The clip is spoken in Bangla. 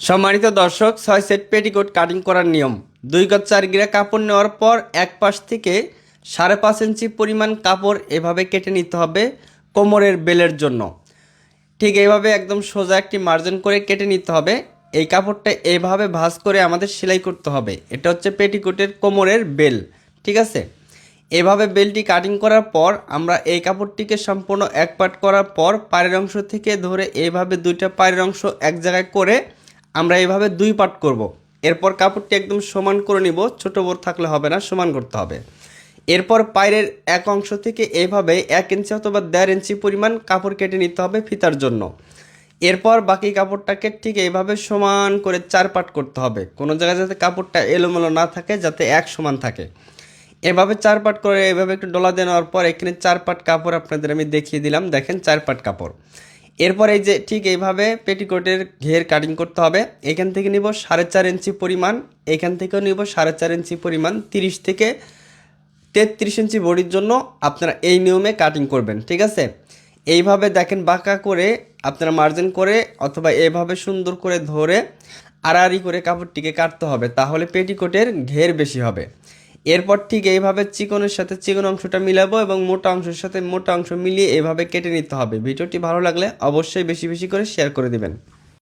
সম্মানিত দর্শক, ছয় সেট পেটিকোট কাটিং করার নিয়ম। দুই গজ চার গিরা কাপড় নেওয়ার পর এক পাশ থেকে সাড়ে পাঁচ ইঞ্চি পরিমাণ কাপড় এভাবে কেটে নিতে হবে কোমরের বেলের জন্য। ঠিক এইভাবে একদম সোজা একটি মার্জিন করে কেটে নিতে হবে। এই কাপড়টা এইভাবে ভাঁজ করে আমাদের সেলাই করতে হবে। এটা হচ্ছে পেটিকোটের কোমরের বেল, ঠিক আছে? এভাবে বেলটি কাটিং করার পর আমরা এই কাপড়টিকে সম্পূর্ণ এক পাট করার পর পায়ের অংশ থেকে ধরে এইভাবে দুইটা পায়ের অংশ এক জায়গায় করে আমরা এইভাবে দুই পার্ট করব। এরপর কাপড়টি একদম সমান করে নিব, ছোট বড় থাকলে হবে না, সমান করতে হবে। এরপর পায়ের এক অংশ থেকে এইভাবে এক ইঞ্চি অথবা দেড় ইঞ্চি পরিমাণ কাপড় কেটে নিতে হবে ফিতার জন্য। এরপর বাকি কাপড়টাকে ঠিক এইভাবে সমান করে চার পাট করতে হবে। কোনো জায়গায় যাতে কাপড়টা এলোমেলো না থাকে, যাতে এক সমান থাকে। এভাবে চার পাট করে এভাবে একটু ডলা দিয়ে নেওয়ার পর এখানে চার পাট কাপড় আপনাদের আমি দেখিয়ে দিলাম। দেখেন চার পাট কাপড়। এরপর এই যে ঠিক এইভাবে পেটিকোটের ঘের কাটিং করতে হবে। এখান থেকে নিব সাড়ে চার ইঞ্চি পরিমাণ, এখান থেকেও নিব সাড়ে চার ইঞ্চি পরিমাণ, তিরিশ থেকে তেত্রিশ ইঞ্চি বডির জন্য আপনারা এই নিয়মে কাটিং করবেন, ঠিক আছে? এইভাবে দেখেন বাঁকা করে আপনারা মার্জিন করে অথবা এভাবে সুন্দর করে ধরে আড়াআড়ি করে কাপড়টিকে কাটতে হবে, তাহলে পেটিকোটের ঘের বেশি হবে। এরপর ঠিক এইভাবে চিকনের সাথে চিকন অংশটা মিলাবো এবং মোটা অংশের সাথে মোটা অংশ মিলিয়ে এভাবে কেটে নিতে হবে। ভিডিওটি ভালো লাগলে অবশ্যই বেশি বেশি করে শেয়ার করে দিবেন।